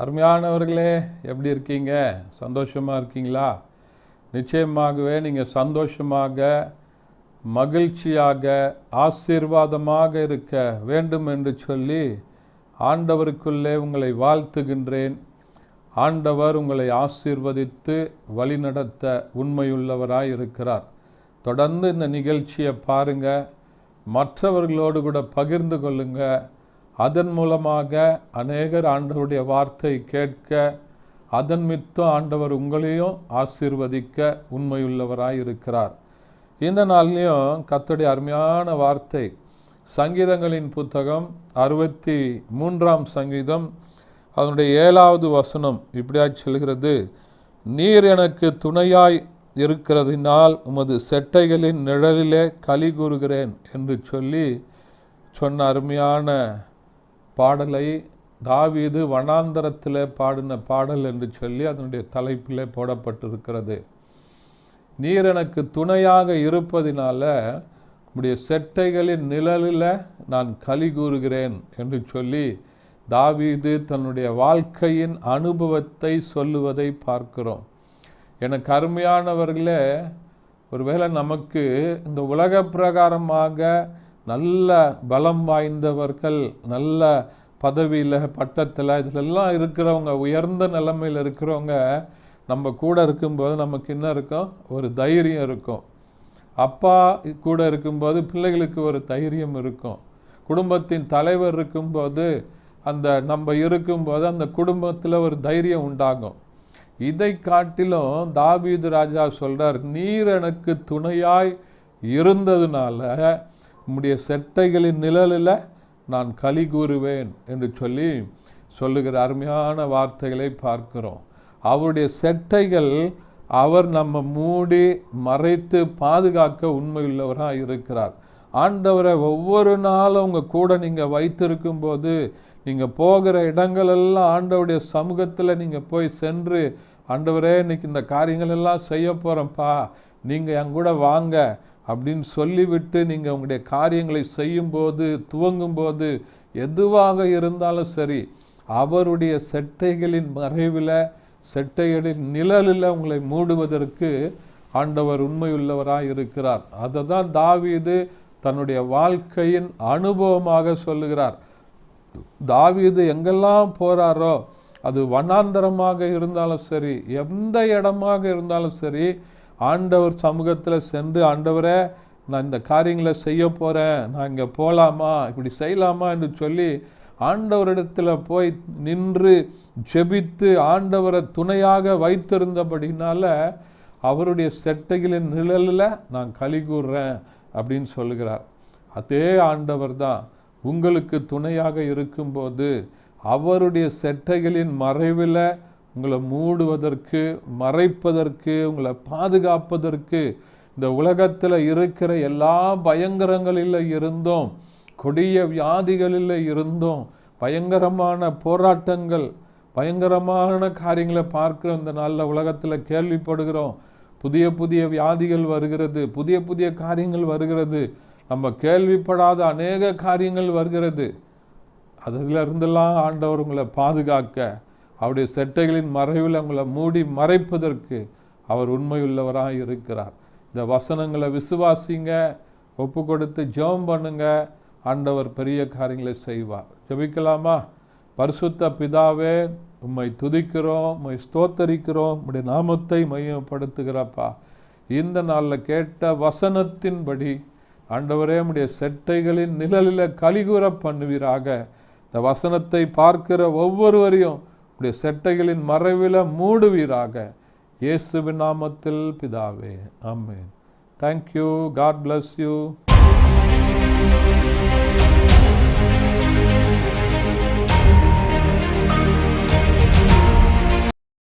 அருமையானவர்களே எப்படி இருக்கீங்க? சந்தோஷமாக இருக்கீங்களா? நிச்சயமாகவே நீங்கள் சந்தோஷமாக மகிழ்ச்சியாக ஆசீர்வாதமாக இருக்க வேண்டும் என்று சொல்லி ஆண்டவருக்குள்ளே உங்களை வாழ்த்துகின்றேன். ஆண்டவர் உங்களை ஆசீர்வதித்து வழிநடத்த உண்மையுள்ளவராய் இருக்கிறார். தொடர்ந்து இந்த நிகழ்ச்சியை பாருங்கள் மற்றவர்களோடு கூட பகிர்ந்து கொள்ளுங்கள் அதன் மூலமாக அநேகர் ஆண்டவருடைய வார்த்தை கேட்க அதன் மித்தம் ஆண்டவர் உங்களையும் ஆசீர்வதிக்க உண்மையுள்ளவராய் இருக்கிறார் இந்த நாள்லேயும் கத்தடி அருமையான வார்த்தை சங்கீதங்களின் புத்தகம் அறுபத்தி மூன்றாம் சங்கீதம் அதனுடைய ஏழாவது வசனம் இப்படியாய் சொல்கிறது நீர் எனக்கு துணையாய் இருக்கிறதினால் உமது செட்டைகளின் நிழலிலே களி கூறுகிறேன் என்று சொல்லி சொன்ன அருமையான பாடலை தாவீது வனாந்தரத்தில் பாடின பாடல் என்று சொல்லி அதனுடைய தலைப்பிலே போடப்பட்டிருக்கிறது. நீர் எனக்கு துணையாக இருப்பதினால உம்முடைய செட்டைகளின் நிழலில் நான் களி கூறுகிறேன் என்று சொல்லி தாவீது தன்னுடைய வாழ்க்கையின் அனுபவத்தை சொல்லுவதை பார்க்கிறோம். எனக்கு அருமையானவர்களே ஒருவேளை நமக்கு இந்த உலக பிரகாரமாக நல்ல பலம் வாய்ந்தவர்கள் நல்ல பதவியில் பட்டத்தில் இதிலெல்லாம் இருக்கிறவங்க உயர்ந்த நிலைமையில் இருக்கிறவங்க நம்ம கூட இருக்கும்போது நமக்கு என்ன இருக்கும்? ஒரு தைரியம் இருக்கும். அப்பா கூட இருக்கும்போது பிள்ளைகளுக்கு ஒரு தைரியம் இருக்கும். குடும்பத்தின் தலைவர் இருக்கும்போது அந்த நம்ம இருக்கும்போது அந்த குடும்பத்தில் ஒரு தைரியம் உண்டாகும். இதை காட்டிலும் தாபீது ராஜா சொல்கிறார் நீர் எனக்கு துணையாய் இருந்ததுனால உம்முடைய செட்டைகளின் நிழலில் நான் களி கூறுவேன் என்று சொல்லி சொல்லுகிற அருமையான வார்த்தைகளை பார்க்கிறோம். அவருடைய செட்டைகள் அவர் நம்ம மூடி மறைத்து பாதுகாக்க உண்மையுள்ளவராக இருக்கிறார். ஆண்டவரை ஒவ்வொரு நாளும் உங்கள் கூட நீங்கள் வைத்திருக்கும் போது நீங்கள் போகிற இடங்களெல்லாம் ஆண்டவருடைய சமூகத்தில் நீங்கள் போய் சென்று ஆண்டவரே இன்னைக்கு இந்த காரியங்களெல்லாம் செய்ய போகிறோம்ப்பா நீங்கள் என் கூட வாங்க. அப்படின்னு சொல்லிவிட்டு நீங்கள் உங்களுடைய காரியங்களை செய்யும்போது துவங்கும்போது எதுவாக இருந்தாலும் சரி அவருடைய செட்டைகளின் மறைவில் செட்டைகளின் நிழலில் உங்களை மூடுவதற்கு ஆண்டவர் உண்மையுள்ளவராக இருக்கிறார். அதை தான் தாவீது தன்னுடைய வாழ்க்கையின் அனுபவமாக சொல்லுகிறார். தாவீது எங்கெல்லாம் போகிறாரோ அது வனாந்தரமாக இருந்தாலும் சரி எந்த இடமாக இருந்தாலும் சரி ஆண்டவர் சமூகத்தில் சென்று ஆண்டவரே நான் இந்த காரியங்களை செய்ய போகிறேன் நான் இங்கே போகலாமா இப்படி செய்யலாமா? என்று சொல்லி ஆண்டவரிடத்தில் போய் நின்று ஜெபித்து ஆண்டவரை துணையாக வைத்திருந்தபடினால அவருடைய செட்டைகளின் நிழலில் நான் களி கூறுறேன் அப்படின்னு சொல்லுகிறார். அதே ஆண்டவர் தான் உங்களுக்கு துணையாக இருக்கும்போது அவருடைய செட்டைகளின் மறைவில் உங்களை மூடுவதற்கு மறைப்பதற்கு உங்களை பாதுகாப்பதற்கு இந்த உலகத்தில் இருக்கிற எல்லா பயங்கரங்களில் இருந்தும் கொடிய வியாதிகளில் இருந்தும் பயங்கரமான போராட்டங்கள் பயங்கரமான காரியங்களை பார்க்குற இந்த நல்ல உலகத்தில் கேள்விப்படுகிறோம். புதிய புதிய வியாதிகள் வருகிறது புதிய புதிய காரியங்கள் வருகிறது. நம்ம கேள்விப்படாத அநேக காரியங்கள் வருகிறது. அதில் இருந்தெல்லாம் ஆண்டவர் உங்களை பாதுகாக்க அவருடைய செட்டைகளின் மறைவில் அவங்களை மூடி மறைப்பதற்கு அவர் உண்மையுள்ளவராக இருக்கிறார். இந்த வசனங்களை விசுவாசிங்க ஒப்பு கொடுத்து ஜெபம் பண்ணுங்க ஆண்டவர் பெரிய காரியங்களை செய்வார். ஜெபிக்கலாமா? பரிசுத்த பிதாவே உம்மை துதிக்கிறோம் உம்மை ஸ்தோத்தரிக்கிறோம் உம்முடைய நாமத்தை மையப்படுத்துகிறப்பா. இந்த நாளில் கேட்ட வசனத்தின்படி ஆண்டவரே உடைய செட்டைகளின் நிழலில் கலிகூற பண்ணுவீராக. இந்த வசனத்தை பார்க்கிற ஒவ்வொருவரையும் உடைய செட்டைகளின் மறைவில் மூடுவீராக. இயேசுவின் நாமத்தில் பிதாவே ஆமென். Thank you God bless you